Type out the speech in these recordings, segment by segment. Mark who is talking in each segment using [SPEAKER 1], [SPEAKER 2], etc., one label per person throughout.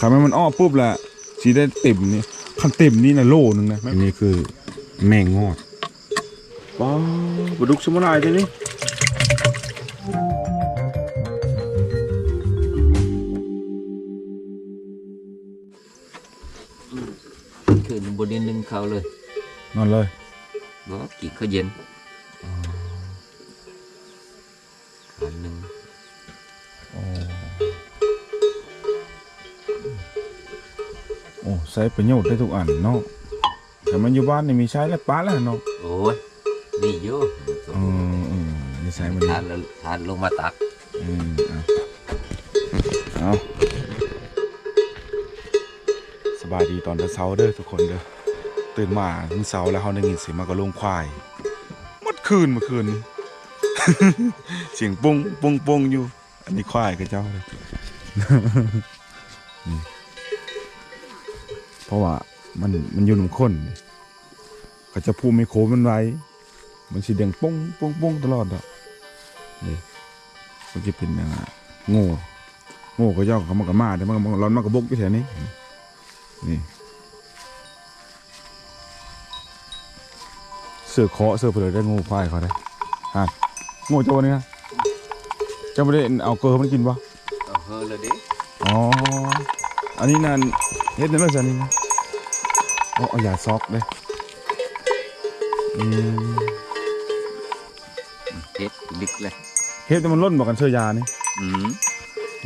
[SPEAKER 1] คำให้มันอ้อปุ๊บแหละสีได้เต็มนี่คันเต็มนี่นะโลนึงนะอันนี้คือแมงงอดว้าวปลาดุกสมุนไพรทีนี้
[SPEAKER 2] คืนบนดินหนึ่งเขาเลย
[SPEAKER 1] นอนเลย
[SPEAKER 2] บอกกี่เขาเย็นอัน
[SPEAKER 1] ช้ประโยชน์ได้ทุกอันเนาะแต่มันอยู่บ้านนี่มีใช้แล้วป้าแล้วเนาะ
[SPEAKER 2] โอ้ยนี่อยู่
[SPEAKER 1] อืมอืมนี่ใช้มัน
[SPEAKER 2] ทานแล้วทานลงมาตัก
[SPEAKER 1] อืมเอาเอาสบายดีตอนเช้าๆเด้อทุกคนเด้อตื่นมามื้อเช้าแล้วเขาได้ยินเสียงมากระโลงควายหมดคืนเมื่อคืนนี้เสียงปุ้งปุ้งปุ้งอยู่ อันนี้ควายกับเจ้าเลยนี่ เพราะว่ามันมันอยู่หนุ่มข้นนี่เขาจะพูดไม่โคมันไว้ มันสิเดียงปุ้งปุ้งปุ้งตลอดอะนี่มันจะเป็นอย่างโง่โง่ก็ย่อเขามากระมาแต่มันมันร้อนมากกระบกอยู่แถวนี้นี่เสือเคาะเสือเปลือยได้งูควายเขาได้ฮะโง่เจ้าวันนี้นะเจ้าไม่ได้เอาเกลือมันกินปะ
[SPEAKER 2] เอาเฮอเลยดิ
[SPEAKER 1] อ๋ออันนี้นั่น เฮ็ดในเรื่องสันนี่นะโอ้เอายาซอกเลยอืม
[SPEAKER 2] เฮ็ดลึกเลย
[SPEAKER 1] เฮ็ดแต่มันล้นบอกกันเสื้อยานี่
[SPEAKER 2] อืม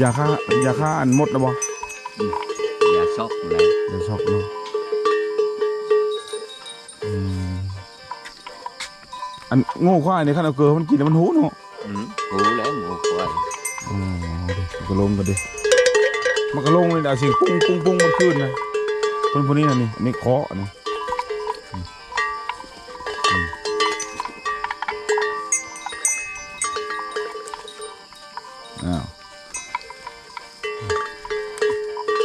[SPEAKER 1] ยาฆ่ายาฆ่าอันหมดแล้วบ่
[SPEAKER 2] ยาซอกเลย
[SPEAKER 1] เดี๋ยวชอบเนาะอืมอันโง่ควายในขั้นเอาเกลือมันกินแล้วมันหูเนาะ
[SPEAKER 2] อืมหูแล้วหมูควาย
[SPEAKER 1] อ๋อดิมันก็ลงกันดิ มันก็ลงเลยดาวเสียงปุ้งปุ้งปุ้งมันขึ้นนะคนพวกนี้นะนี่อันนี่เคาะนี่อ้าว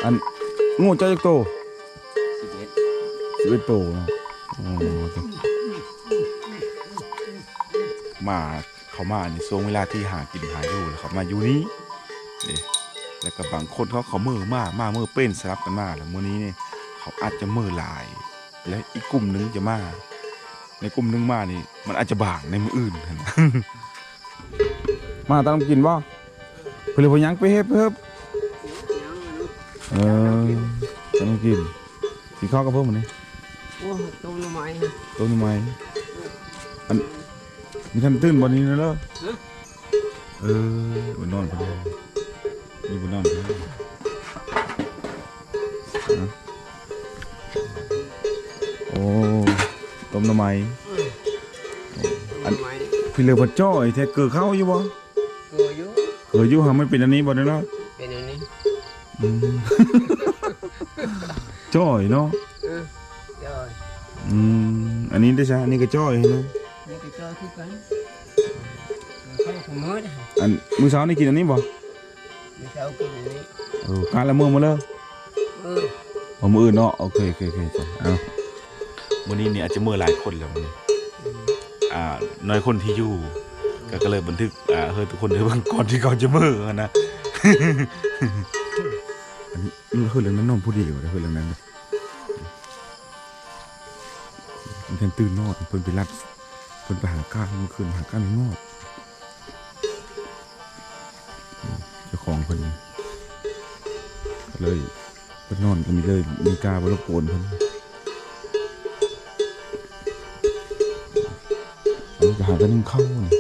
[SPEAKER 1] อันง่ใจจักโต
[SPEAKER 2] สิบเอ็ด
[SPEAKER 1] สิบเอ็ดโตนะโอ้มาเขามาในช่วงเวลาที่หากินหาอยู่แล้วเขามาอยู่นี้นี่ แล้วก็บางคนเขาเขามือมามามือเป็นสลับกันมาแล้วมื้อนี้นี่เขาอาจจะมือหลาย แล้วอีกกลุ่มหนึงจะมาในกลุ่มหนึงมานี่ มันอาจจะบางในมืออื่นหั่นนะมาตามกินบ่เพื่อนพยังไปเฮ็ดเพิ่มเออตามกินกินข้าวกับเพิ่มมันนี่
[SPEAKER 3] โอ้ต้มหน่อไม้
[SPEAKER 1] ต้นไม้อันมีท่านตื่นบนนี้นะเลอเออบนนอนพอดี นี่บนนอนพอดีนะโอ้ต้มหน้ำไม้
[SPEAKER 3] ต้มหน่อไม้
[SPEAKER 1] พี่เลือพัดจ้อยแท้เกิดเข้าอยู่บ่
[SPEAKER 3] ตัวอยู่
[SPEAKER 1] เกิดอยู่หาไม่เป็นอันนี้บ่ได้เนาะ
[SPEAKER 3] เป็นอันนี้
[SPEAKER 1] อืมจ้อยเนาะ
[SPEAKER 3] เออเดี๋ยว
[SPEAKER 1] อืมอันนี้ได้ใช่อันนี้ก็จ้อยเนาะ
[SPEAKER 3] นี่ก็เจอคือกันเข้าขโมย
[SPEAKER 1] อันมื้อเช้านี่กินอันนี้บ่
[SPEAKER 3] มี เช้ากินอันนี้
[SPEAKER 1] เออการละมื้อมาเลย
[SPEAKER 3] เออ
[SPEAKER 1] เอามืออื่นเนาะโอเคโอเคโอเคจ้ะเอาวันนี้เนี่ยอาจจะมือหลายคนแล้ววันนี้อ่าน้อยคนที่อยู่ก็ก็เลยบันทึกอ่าเฮ้ยทุกคนเดี๋ยวเบิ่งก่อนที่เขาจะมือกันนะ อันนี้มันคือเรื่องนั้นนอนผู้เดียวนะคือเรื่องนั้นนะมันเพิ่นตื่นนอนเพิ่นไปรับเพิ่นไปหาก้านเมื่อคืนหาก้านนอก ของเพิ่นก็เลยเพิ่นนอนก็มีเลยมีกาบรบกวนเพิ่นอันนี้จะหากันนึ่งเข้านี่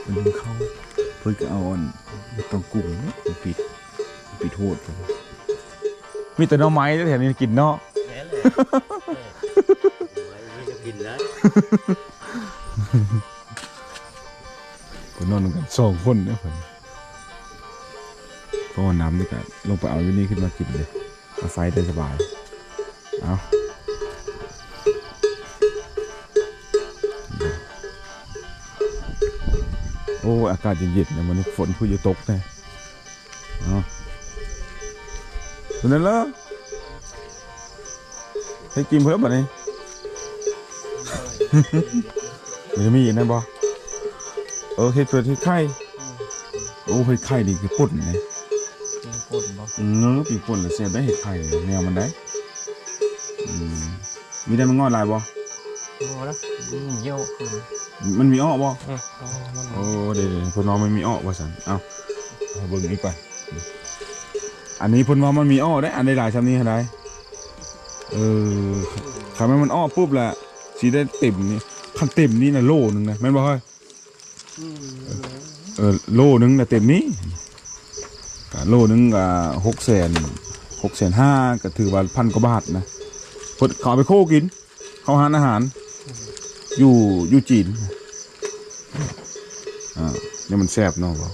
[SPEAKER 1] เพิ่นนึ่งเข้าเพิ่นก็เอาอันต้องกุ้งเนาะมาปิดปิดโทษพันมีแต่น่อไม้แถวนี้กินเนาะ
[SPEAKER 2] นแล้ว
[SPEAKER 1] เพิ่นอนกันสองคนเนี่ยเพิ่นเพราะว่าน้ำนี่ก็ลงไปเอาอยู่นี่ขึ้นมากินเลยเอาไฟได้สบาย เอาโอ้ อากาศเย็นๆเนี่ยมันนี้ฝนผู้จะตกแน่เอาเป็นนั่นเหรอให้กินเพิ่มบ่นี้ มันจะมีอีกนะบ่เออเฮ็ดเพื่อเฮ็ดไข่โอ้เฮ็ดไข่นี่คือป่นเลย
[SPEAKER 3] กินปุ่นบ่
[SPEAKER 1] เนื้อปีป่นแล้วเสียบได้เฮ็ดไข่แนวมันได้อืมมีได้มันงอดหลายบ่
[SPEAKER 3] บ่ละมันเยี่ยวขึ้น
[SPEAKER 1] มันมีอ้อบ่
[SPEAKER 3] เออเอามัน
[SPEAKER 1] โอ้เดี๋ยวๆเพิ่นว่ามันมีอ้อว่าซั่นเอ้าเอาเบิ่งอีกก่อนอันนี้เพิ่นว่ามันมีอ้อได้อันได้หลายซำนี้เท่าใดเออถ้ามันอ้อปุ๊บแหละ สิได้เต็มนี่คันเต็มนี่น่ะโลนึงนะแม่นบ่เฮ้ย
[SPEAKER 3] อืม
[SPEAKER 1] เออโลนึงน่ะเต็มนี้ก็โลนึงก็หกแสนหกแสนห้าก็ถือว่าพันกว่าบาทนะเพิ่นเขาเอาไปโคกิน เขาหารอาหาร อยู่อยู่จีนอ่าเนี่ยมันแซ่บเนาะบ่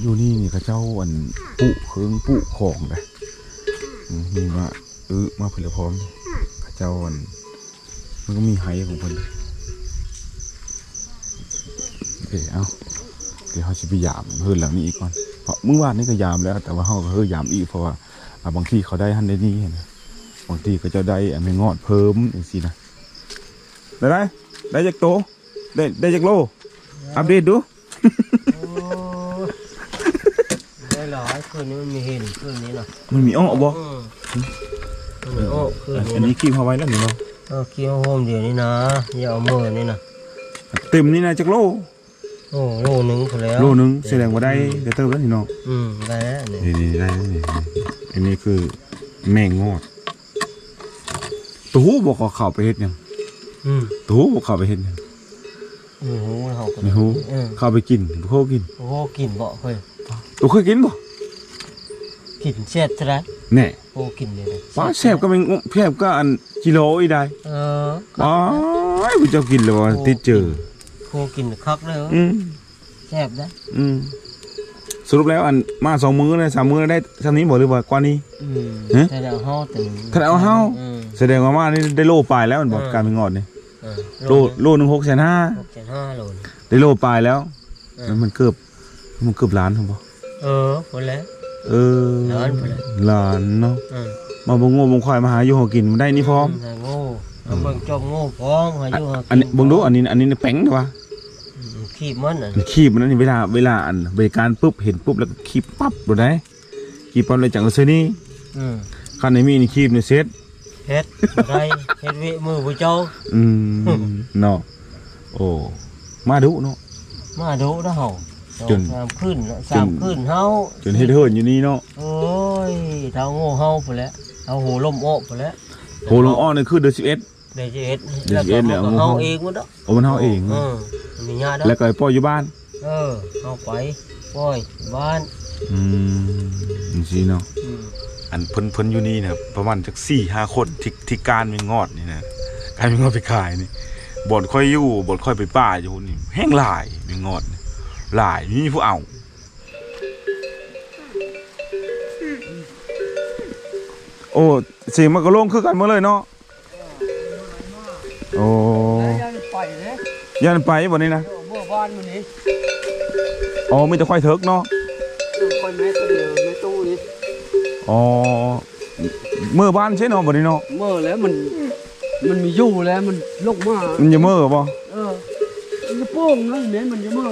[SPEAKER 1] อยู่นี่นี่เขาเจ้าอันปุเคิงปุของเลยอืมนี่มาเออมาผลิตพร้อมนี่เขาเจ้าอันมันก็มีไฮของเพิ่นโอเคเอาเดี๋ยวเขาจะไปยามเพื่อนหลังนี้อีกก่อนเพราะเมื่อวานนี้ก็ยามแล้ว แต่ว่าเขาก็เฮ้ยยามอีกเพราะว่าอ่าบางทีเขาได้หันได้นี่นะบางทีก็จะได้อันไม่งอดเพิ่มอย่างสินะได้ได้ได้จากโตได้ได้จากโล อัปเดตดู
[SPEAKER 3] โอ้ยได้หลายคืนนี้มันมีเห็นคืนนี้น่ะ
[SPEAKER 1] มันมีอ้อบ่
[SPEAKER 3] อันมีอ้คืน
[SPEAKER 1] อัน
[SPEAKER 3] นี้
[SPEAKER 1] คีบเขาไว้แล้วนี่เนาะ
[SPEAKER 3] เออเกี่ยวโฮมเดี๋ยวนี้นะอย่าเอามือนี่นะ
[SPEAKER 1] เต็มนี่นะจากโล
[SPEAKER 3] โอ้โลหนึงพอแล้ว
[SPEAKER 1] โลนึงแสดงว่าได้ได้เติมแล้วนี่เนาะ
[SPEAKER 3] อืมได้แล้วนี่
[SPEAKER 1] นี่ได้แล้วนี่อันนี้คือแม่งอดตู้บอกเขาเข้าไปเฮ็ดยัง
[SPEAKER 3] อืม
[SPEAKER 1] ตู้บอกเข้าไปเฮ็ดยัง
[SPEAKER 3] โอ้โหเขา
[SPEAKER 1] ไม่รู้
[SPEAKER 3] เข้า
[SPEAKER 1] ไปกินพวกกิน
[SPEAKER 3] โอ้กินบ่เฮ้ย
[SPEAKER 1] ตัวเคยกินบ่
[SPEAKER 3] กินเสียดซะได้
[SPEAKER 1] แน่
[SPEAKER 3] โอ้กินเลยนะ
[SPEAKER 1] ป้าแซ่บก็เป็นแซ่บก็อันกิโลอีได้
[SPEAKER 3] เออ
[SPEAKER 1] อ๋อผู้เจ้ากินแล้วว่าติดเจอ
[SPEAKER 3] โคกินคักเลยเหรอ
[SPEAKER 1] อืม
[SPEAKER 3] แซ่บนะ
[SPEAKER 1] อืมสรุปแล้วอันมาสองมื้อเลยสามมื้อได้เท่านี้บ่หรือว่ากว่านี้
[SPEAKER 3] อืม
[SPEAKER 1] ฮะ
[SPEAKER 3] ถ้าเอาเฮาถึง
[SPEAKER 1] ถ้าเอาเฮา
[SPEAKER 3] อืม
[SPEAKER 1] แสดงว่ามานี่ได้โลปลายแล้วมันบอก
[SPEAKER 3] อืม
[SPEAKER 1] การเป็นงอดนี่
[SPEAKER 3] เออ
[SPEAKER 1] โลโลหนึงหกแสนห้า
[SPEAKER 3] หกเจ็ดห้าโลน
[SPEAKER 1] ได้โลปลายแล้ว
[SPEAKER 3] เออ
[SPEAKER 1] แล้ว มันเกือบมันเกือบล้านครับบ่
[SPEAKER 3] เออพอแล้ว
[SPEAKER 1] เออ
[SPEAKER 3] ล้านพุ่นแหละ
[SPEAKER 1] ล้านเนาะ
[SPEAKER 3] เออ
[SPEAKER 1] มาบ่งโง่บ่งควายมาหาอยู่หอกินมันได้นี่พร้อม
[SPEAKER 3] ให้โง่เอาเบิ่งจอมโง่พร้อมหาอยู่หากิ
[SPEAKER 1] อันนี้เบิ่งดูอันนี้อันนี้แป้งเด้อวะ
[SPEAKER 3] อืมขีบมันน่ะ
[SPEAKER 1] มันคีบมันนั่นนี่เวลาเวลาอันบริการปุ๊บเห็นปุ๊บแล้วก็คีบปั๊บโดนได้คีบปั๊บเลยจังเอาซื้อนี่
[SPEAKER 3] อืม
[SPEAKER 1] คันไหนมีนี่คีบนี่เซ็ต
[SPEAKER 3] เฮ็ดบ่ได้เฮ็ดเวิมือผู้เจ้า
[SPEAKER 1] อืมเนาะโอ้มาดุเนาะ
[SPEAKER 3] มาดูนะเฮา
[SPEAKER 1] จน
[SPEAKER 3] สามขึ้นน่ะสามขึ้นเฮา
[SPEAKER 1] จนเฮ็ดเฮิรนอยู่นี่เนาะ
[SPEAKER 3] โอ้ยเท้าโง่เฮาพุ่นแหล้วเอาหูลมโอ้พุ่นแหล้ว
[SPEAKER 1] โหลงอ้อนี่คือเดือน11
[SPEAKER 3] เดี๋ยวจะเอ็ด
[SPEAKER 1] เดี๋ยวจะเอ็ดเนี่ย
[SPEAKER 3] แล้วก็
[SPEAKER 1] เอา
[SPEAKER 3] เฮา
[SPEAKER 1] เฮา
[SPEAKER 3] เองมันเด้อ
[SPEAKER 1] โอ้มันเฮาเอง
[SPEAKER 3] เออมันมีญาติเด้อ
[SPEAKER 1] แล้วก็ไอ้พ่ออยู่บ้าน
[SPEAKER 3] เออเฮาไปปล่อยบ้าน
[SPEAKER 1] อืมจังซี่เนาะ
[SPEAKER 3] อืม
[SPEAKER 1] อันเพิ่นเพิ่นอยู่นี่นะประมาณจัก4-5คนที่ที่การมีงอดนี่นะการมีงอดไปขายนี่บ่อนค่อยอยู่บ่อนค่อยไปป่าอยู่นี่แห้งหลายมีงอดนี่ หลายมีผู้เอาโอ้เสียงมันก็ลงคือกันหมาเลยเนาะโอ้
[SPEAKER 3] ยังไปเลย
[SPEAKER 1] ยันไปบ่นี้นะ
[SPEAKER 3] เมื่อบ้านมันนี่
[SPEAKER 1] อ๋อมีแต่ควายเถิกเนาะ
[SPEAKER 3] คนแม่ตัวเดียวในตู้นี่
[SPEAKER 1] อ๋อเมื่อบ้านใช่เนาะบ่นี้เนาะ
[SPEAKER 3] เมื่อแล้วมันมันมีอยู่แล้วมันลงมา
[SPEAKER 1] มันจะเมื่อบ่
[SPEAKER 3] เออมันจะโป้งนะเน้นมันจะเมื่อ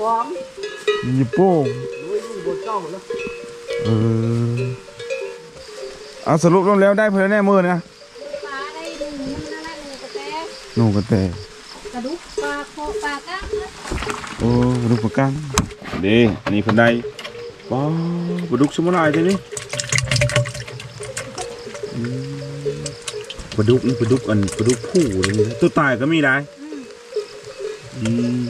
[SPEAKER 3] ฟัง
[SPEAKER 1] มันจะโป้ง
[SPEAKER 3] โดยอยู่บนเจ้าแล้ว
[SPEAKER 1] เออเอาสรุปลงแล้วได้เพิ่นแน่มื้อนะ
[SPEAKER 4] ปลาได้หนึ่งมันนั่นแหละหนึ่งกระแต
[SPEAKER 1] หนูกระแต
[SPEAKER 4] กระดุกปลาโคปลาก้าง
[SPEAKER 1] โอ้ปลาดุกปลากังเด้อันนี้เพิ่นได้ป้าปลาดุกสมุนไพรตัวนี้อืมปลาดุกนี่ปลาดุกอันปลาดุกผู้เลยนะตัวตายก็มีได้ อืม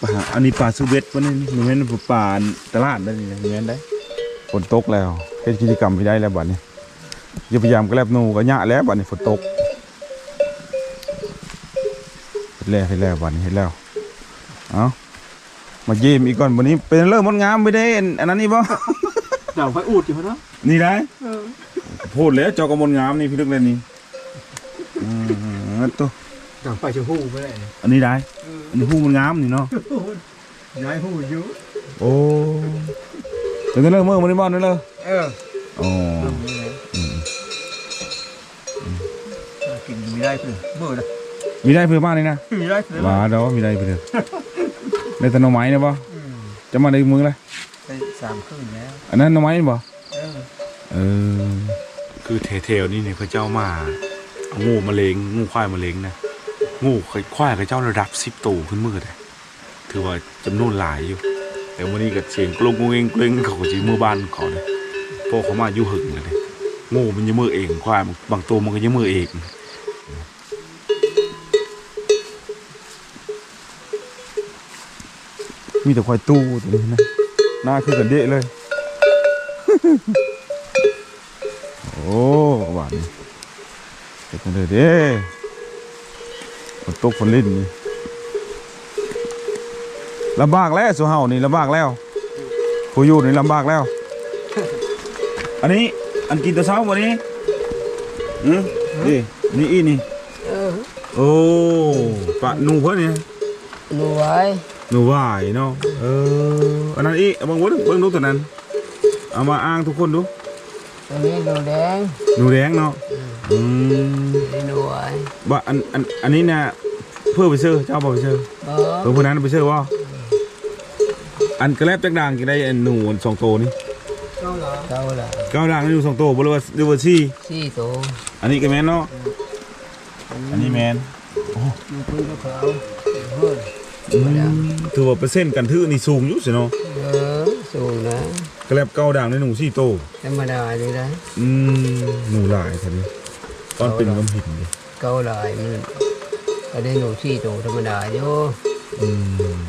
[SPEAKER 1] ปลาอันนี้ปลาซูเวตวะนี่มันเป็นปลาตลาดได้นี่นะมันเป็นได้ฝนตกแล้วเฮ็ดกิจกรรมไปได้แล้วบัดนี้อย่าพยายามกระแลบหนูก็ยะแล้วบัดนี้ฝนตกเฮ็ดแล้วเฮ็ดแล้วบัดนี้เฮ็ดแล้วเอามาเยี่ยมอีกก่อนวันนี้เป็นเริ่มมดงามไม่ได้อันอันนั้นนี่บ่
[SPEAKER 3] เจ้าไปอูดอยู่นะ
[SPEAKER 1] นี่ได้พูดแล้วเจ้าก็มดงามนี่พี่ลึกเลยนี่อืมตัว
[SPEAKER 3] เจ้าไปจะหูไปเลย
[SPEAKER 1] อันนี้ได้ อันนี้หูมันงามนี่เนาะ
[SPEAKER 3] ย้ายหูอยู่
[SPEAKER 1] โอ้เดี๋ยวจะเลิกเมื่อวันนี้บ่นั่นเลย
[SPEAKER 3] เออ
[SPEAKER 1] อ๋ออืม
[SPEAKER 3] กินมีได้เพิ่นมื้อนะ
[SPEAKER 1] มีได้เพื่อบ้านนี่นะ
[SPEAKER 3] มีได้เพิ่น
[SPEAKER 1] ว่าดอกมีได้เพื่อได้แต่หน่อไม้เนี่ยบ่
[SPEAKER 3] อืม
[SPEAKER 1] จะมาในมือเลย
[SPEAKER 3] ไปสามครึ่งแล้ว
[SPEAKER 1] อันนั้นหน่อไม้นี่บ่
[SPEAKER 3] เออ
[SPEAKER 1] เออคือเทลนี่เนี่ยพระเจ้ามาเอางูมาเลงงูควายมาเลงนะ งูควายกับเจ้าระดับสิบตัวขึ้นมือเลยถือว่าจำนวนหลายอยู่แต่วันนี้กับเสียงกลุงงเองเกรงเขาจีมือบ้านเขาเนี่ยพวกเขามาอยู่หึงเลยเนี่ยงูมันยังมือเองควายบางตัวมันก็ยังมือเองมีแต่ควายตู้ตัวนี้นะหน้าคือกันเดะเลย โอ้หวานเด็กคนเดียเด้ ฝนตกฝนลิ้นนี่ลำบากแล้วสุเฮานี่ลำบากแล้วผู้อยู่นี่ลำบากแล้ว อันนี้อันกินแตะเช้าวันนี้อืมนี่นี่อีนี่
[SPEAKER 3] เออ
[SPEAKER 1] โอ้ปะหนูเพิ่นนี่
[SPEAKER 3] ดูไว้
[SPEAKER 1] หนูวายเนาะเอออันนั้นอีเอาเบิ่งเบิ่งเบิ่งดูตัวนั้นเอามาอ้างทุกคนดู
[SPEAKER 3] ตัวนี้ดูแดง
[SPEAKER 1] หนูแดงเนาะ อืม
[SPEAKER 3] นี่ดูไว้
[SPEAKER 1] บ่อันอันอันนี้น่ะเพื่อไปซื้อเจ้าบ่ไปซื้อ
[SPEAKER 3] บ่
[SPEAKER 1] เพื่อผู้นั้นไปซื้อว่าอันกระแลบจักด่างกี่ได้อันหนูอันสองโตวนี่
[SPEAKER 3] เก้าละเก้าละ
[SPEAKER 1] เก้าด่างนี่อยู่สองโตวบ่รู้ว่าหรือว่าสี่
[SPEAKER 3] สี่ตัว
[SPEAKER 1] อันนี้ก็แม่นเนาะอันนี้แม่น
[SPEAKER 3] มีปืนกับเขาเฮ้ย
[SPEAKER 1] อืมถือว่าเปอร์เซ็นต์กันถือนี่สูงอยู่สิเนาะ
[SPEAKER 3] เออสูงนะ
[SPEAKER 1] กระแลบเก้าด่างในหนูสี่โตว
[SPEAKER 3] ธรรมดาเลยนะ
[SPEAKER 1] อืมหนูหลายท่านี้ ตอนเป็นกำหินดิ
[SPEAKER 3] เก้าลายมันก็ได้หนูสี่ตัวธรรมดาอยู่
[SPEAKER 1] อืม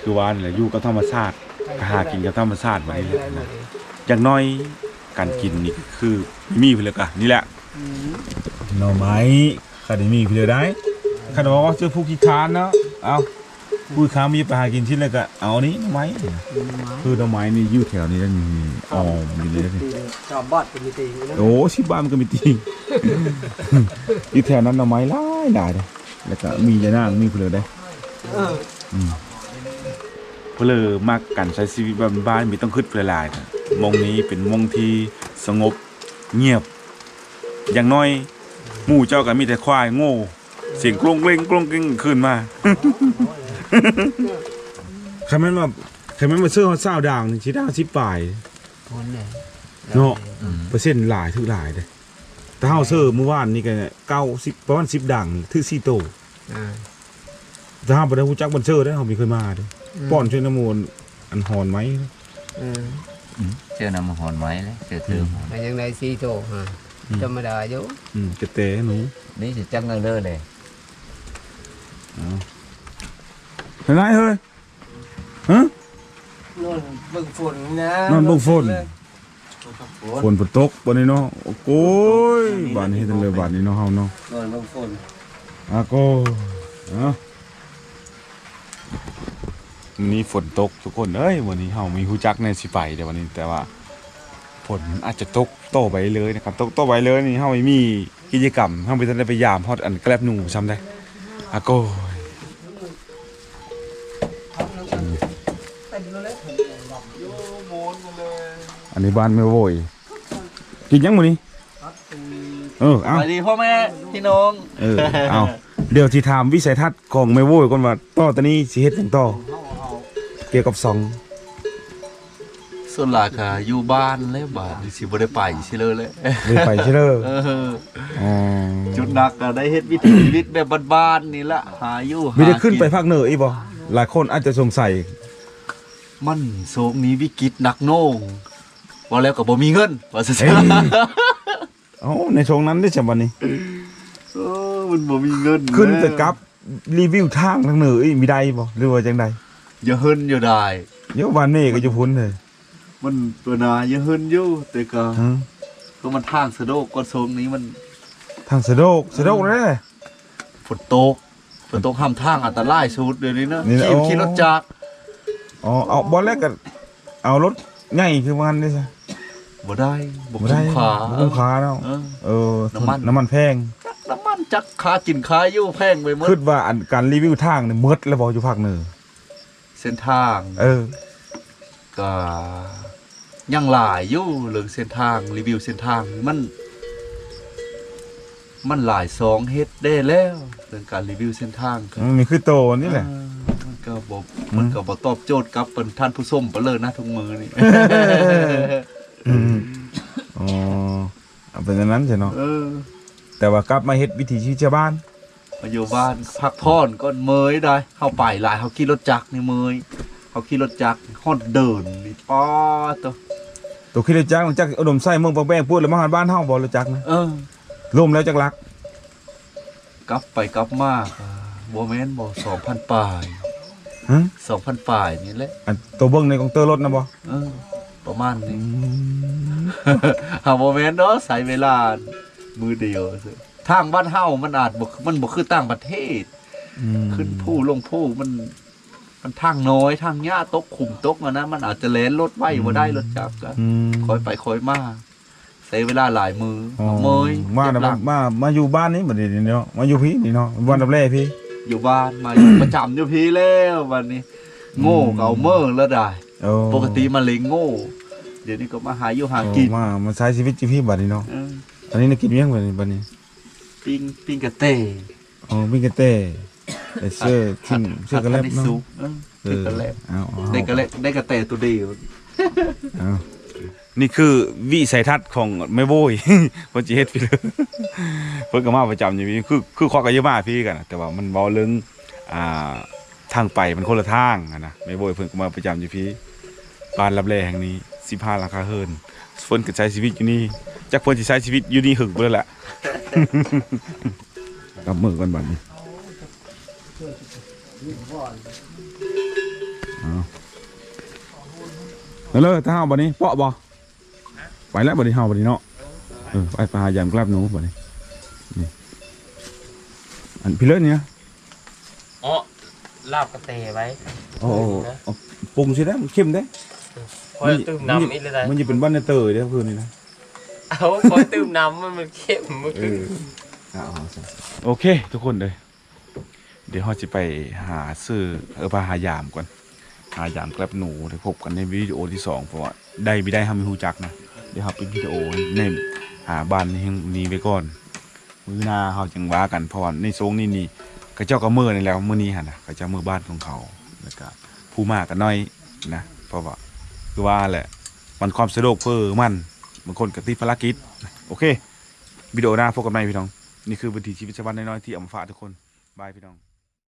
[SPEAKER 1] คือว่านี่แหละอยู่กับธรรมชาติก็หากินกับธรรมชาติ
[SPEAKER 3] ไป
[SPEAKER 1] มานี่แห
[SPEAKER 3] เรื่อ
[SPEAKER 1] ละ
[SPEAKER 3] ยมา
[SPEAKER 1] นะ
[SPEAKER 3] เลย
[SPEAKER 1] อย่างน้อยการกินนี่ก็คือมีเพื่อนกะนี่แหละหน่อไม้คาไดมีเพื่อได้คาดว่าเจอผู้ขี้คร้านเนาะเอา ผู้ขี้คร้านมีไปหากินชิ้นแล้วก็เอานี้หน่อไม้คือหน่อไม้นี่อยู่แถวนี้แล้วมีออมอยู่เลยนี่
[SPEAKER 3] ชาวบ้านเป็นมีตีนะ
[SPEAKER 1] โอ้ชิบ้านมันก็มีตีอยู่แถวนั้นหน่อไม้หลายหลายเลยแล้วก็มียานางมีเพื่อนได้
[SPEAKER 3] เออ
[SPEAKER 1] เพื่อมักกันใช้ชีวิตบ้านๆมีต้องขึ้นเพื่อหลายนะมองนี้เป็นมองที่สงบเงียบ อย่างน้อยหมู่เจ้าก็มีแต่ควายโง่ เสียงกลงเกล้งกลงเกล้งขึ้นมา ใครแม่นว่าใครแม่นมาซื้อฮอดซาวด่างนี่สิได้สิปลาย
[SPEAKER 3] คนเนี่ย
[SPEAKER 1] เนาะ เปอร์เซ็นต์หลายถึงหลายเด้แต่เฮาซื้อเมื่อวานนี่ก็90ประมาณ10ด่างถึง4โต
[SPEAKER 3] อ่า
[SPEAKER 1] แต่เฮาบ่ได้ฮู้จักบันเซอร์เด้เฮาไม่เคยมาเด้ป้อนช่วยน้ำมูลอันหอนไหม
[SPEAKER 3] เออ
[SPEAKER 2] เจอนำมาหอนไว้เลยเจอเติม
[SPEAKER 3] มันยังได้สี่ตัวฮะธรรมดาอยู่
[SPEAKER 1] อืมกระแตหนู
[SPEAKER 2] นี่จะจังเงินเลยเลย
[SPEAKER 1] เห็นไรเฮ้ยฮะ
[SPEAKER 3] นอนเบิ่งฝนนะ
[SPEAKER 1] นอนเบิ่งฝนฝนฝนตกบนนี้เนาะโอ้โก้ยบ้านนี้เฮ็ดจังเลยบ้านนี้เนาะเฮาเนาะ
[SPEAKER 3] นอนเบิ่งฝน
[SPEAKER 1] อาโก้เนาะวันนี้ฝนตกทุกคนเอ้ยวันนี้เฮามีฮู้จักในสิไปเดี๋ยววันนี้แต่ว่าฝนอาจจะตกโตไปเลยนะครับตกโตไปเลยนี่เฮาไม่มีกิจกรรมเฮาไปทันได้ไปยามฮอดอันแกลบหนูซ้ำได้อาโก้ อันนี้บ้านแม่โวยกินยังมื้อนี้เออเอา
[SPEAKER 2] สวัสดีพ่อแม่พี่น้อง
[SPEAKER 1] เออเอาเดี๋ยวที่ถามวิสัยทัศน์ของแม่โว้ยก่อนว่าต่อตอนนี้สิเฮ็ดหยังต่อเกี่ยวกับสอง
[SPEAKER 5] ส่วนหลักอะอยู่บ้านแล้วบาทสิบ่ได้ไปสิเลยเลย
[SPEAKER 1] เลยไปใช่เด้อ
[SPEAKER 5] เออ
[SPEAKER 1] อ๋อ
[SPEAKER 5] จุดหนักก็ได้เฮ็ดวิถีชีวิตแบบบ้านๆนี่ละหาอยู่หา
[SPEAKER 1] ไม่ได้ขึ้นไป
[SPEAKER 5] กิ
[SPEAKER 1] ภาคเหนืออีบ่หลายคนอาจจะสงสัย
[SPEAKER 5] มันโศกนี้วิกฤตหนักโหน่ง ว่าแล้วก็บ่มีเงินว่าซะ
[SPEAKER 1] เอ้ยเอ้าในช่วงนั้นได้จังวันนี้
[SPEAKER 5] เออมันบ่มีเงิน
[SPEAKER 1] ขึ้นแต่กลับรีวิวทางทางเหนืออีมีได้บ่หรือว่าจังใด
[SPEAKER 5] อย่าเฮินอย่าได้
[SPEAKER 1] เดี๋ยววันนี้ก็จะพ้นเลย
[SPEAKER 5] มันตัวนาอย่าเฮินอยู่แต่ก็
[SPEAKER 1] ฮะ
[SPEAKER 5] ก็มันทางสะดวกกว่าโซนนี้มัน
[SPEAKER 1] ทางสะดวกสะดวกเลย
[SPEAKER 5] ฝนตกฝนตกห้ามทางอันตรายสุดเดี๋ยวนี้นะ
[SPEAKER 1] นี่นะ
[SPEAKER 5] ขี่
[SPEAKER 1] โอ้
[SPEAKER 5] ขี่รถจักร
[SPEAKER 1] อ๋อเอาบ่แรกก็เอารถใหญ่คือมันได้ซะ
[SPEAKER 5] บ่ได้บ่
[SPEAKER 1] บ่ได้
[SPEAKER 5] คุ้มค่า
[SPEAKER 1] บ่คุ้มค่าแล้ว
[SPEAKER 5] เออ
[SPEAKER 1] เออ
[SPEAKER 5] น้ำมัน
[SPEAKER 1] น้ำมันแพง
[SPEAKER 5] น้ำมันจักค่ากินค่าอยู่แพงไปหมด
[SPEAKER 1] คิดว่าอันการรีวิวทางนี่หมดแล้วบ่อยู่ภาคเหนือ
[SPEAKER 5] เส้นทาง
[SPEAKER 1] เออ
[SPEAKER 5] ก็ยังหลายอยู่เรื่องเส้นทางรีวิวเส้นทางมัน มันหลายสองเฮ็ดได้แล้วเรื่องการรีวิวเส้นทางก็
[SPEAKER 1] มันมีคือโตนี่แหละ
[SPEAKER 5] อ่ามันก็บ่มันก็บ่ตอบโจทย์กับเพิ่นท่านผู้ชมไปเลยนะทุกมือนี่
[SPEAKER 1] อืมอ๋อเอาเป็นอย่างนั้นใช่เนาะ
[SPEAKER 5] เออ
[SPEAKER 1] แต่ว่ากลับมาเฮ็ดวิถีชีวิตชาวบ้าน
[SPEAKER 5] มาอยู่บ้านพักผ่อนก่อนเมยได้เฮาไปหลายเฮาขี่รถจักรนี่เมยเฮาขี่รถจักรฮอดเดินนี่ป๊อดตัว
[SPEAKER 1] ตัวคิดจักหลังจากอุดมไส้เมืองปะแป้งพูดแล้วมาหาบ้านเฮาบ่รู้จักนะ
[SPEAKER 5] เออ
[SPEAKER 1] รวมแล้วจักลัก
[SPEAKER 5] กลับไปกลับมาก็บ่แม่นบ่2,000ปลาย
[SPEAKER 1] ฮะ
[SPEAKER 5] 2,000ปลายนี่แหละ
[SPEAKER 1] อันตัวเบิ่งในของเตอร์รถนะบ่
[SPEAKER 5] เออ ประมาณนี้หาโมเมนต์เนาะใส่เวลา มือเดียวซิทางบ้านเฮามันอาจบ่มันบ่คือต่างประเทศ
[SPEAKER 1] อืม
[SPEAKER 5] ขึ้นผู้ลงผู้มัน มันทางน้อยทางหญ้าตกขุมตกอะนะมันอาจจะแล่นรถไว้บ่ได้รถจักรก็
[SPEAKER 1] อืม
[SPEAKER 5] คอยไปคอยมาใช้เวลาหลายมือ
[SPEAKER 1] อ๋อ
[SPEAKER 5] เมย
[SPEAKER 1] มา
[SPEAKER 5] เจ็
[SPEAKER 1] น่ะ
[SPEAKER 5] บห
[SPEAKER 1] มา
[SPEAKER 5] ลัง
[SPEAKER 1] มามาอยู่บ้านนี้บัดนี้เนาะมาอยู่พี่นี่เนาะวันดับแรกพี่
[SPEAKER 5] อยู่บ้านมาอยู่ประจำอยู่พี่แล้ววันนี้ โง่เก่าเมิงแล้วได้
[SPEAKER 1] โอ้
[SPEAKER 5] ปกติมาเลงโง่ เดี๋ยวนี้ก็มาหาอยู่หา
[SPEAKER 1] โอ้
[SPEAKER 5] กิน
[SPEAKER 1] มามาใช้ชีวิตอยู่พี่บัดนี้เนาะ
[SPEAKER 5] เออ
[SPEAKER 1] อันนี้น่ะกินเมี่ยงบัดนี้บัดนี้
[SPEAKER 5] ปิ้งปิ้งกระเต้
[SPEAKER 1] อ๋อวิ่งกระเต้แต่เสื้อทิ่มเสื้อกระแลบ
[SPEAKER 5] ได้
[SPEAKER 1] เนาะ
[SPEAKER 5] ซุปเออ
[SPEAKER 1] เอ
[SPEAKER 5] ได้
[SPEAKER 1] อก
[SPEAKER 5] ระแลบ
[SPEAKER 1] เอาเอา
[SPEAKER 5] ได้กระแลบได้กระเต้ตัวเดียว
[SPEAKER 1] เอานี่คือวิสัยทัศน์ของแม่โว้ยเพิ่นสิเฮ็ดพี่เลยเพิ่นก็มาประจำอยู่พี่คือคือขอก็เยอะมากพี่กันนะแต่ว่ามันเว้าเรื่องอ่าทางไปมันคนละทางอะนะแม่โว้ยเพิ่นก็มาประจำอยู่พี่ บ้านรับแลแห่งนี้15หลังคาเฮิรนเพิ่นก็ใช้ชีวิตอยู่นี่จักเพิ่นสิใช้ชีวิตอยู่นี่หึงเบิ่แหละกลับมือกันบัดนี้เอาแล้วเลยถ้าเฮาบัดนี้เปาะบ่ไปแล้วบัดนี้เฮาบัดนี้เนาะเออไปไปหายามกลับหนูบัดนี้นี่อันพี่เลิศเนี่ย
[SPEAKER 3] อ๋อลาบกระเตไว้
[SPEAKER 1] โอ้โอ้โอ้ปรุงสิได้มันเข้มได้
[SPEAKER 3] คอยตื่มน้ำอีกเลยได้
[SPEAKER 1] มันจะเป็นบ้านในเตยเด้อคืนนี้นะ
[SPEAKER 3] เอาคอยตื่มน้ำมันมันเข้มมัน
[SPEAKER 1] เอ
[SPEAKER 3] คือ
[SPEAKER 1] อเอาเอาโอเค ทุกคนเลย เดี๋ยวเราจะไปหาซื้อเออพาหายามก่อนหายามกลับหนูได้พบกันในวิดีโอที่สองเพราะว่าได้ไม่ได้ทำให้ฮู้จักนะเดี๋ยวเราเป็นวิดีโอในหาบ้านนี้นี้ไว้ก่อน มือหน้าเขาจังว่ากันเพราะว่าในโซงนี่นี่กระเจ้าก็มือนี่แล้วมือนี้ฮะนะกระเจ้ามือบ้านของเขาแล้วก็ผู้มากกันน้อยนะ เพราะว่า คือว่าแหละมันความสะดวกเพื่อมันบางคนก็ติดภารกิจโอเควิดีโอหน้าพบกันใหม่พี่น้อง นี่คือวิถีชีวิตชาวบ้านน้อยๆที่เอามาฝากทุกคนบายพี่น้อง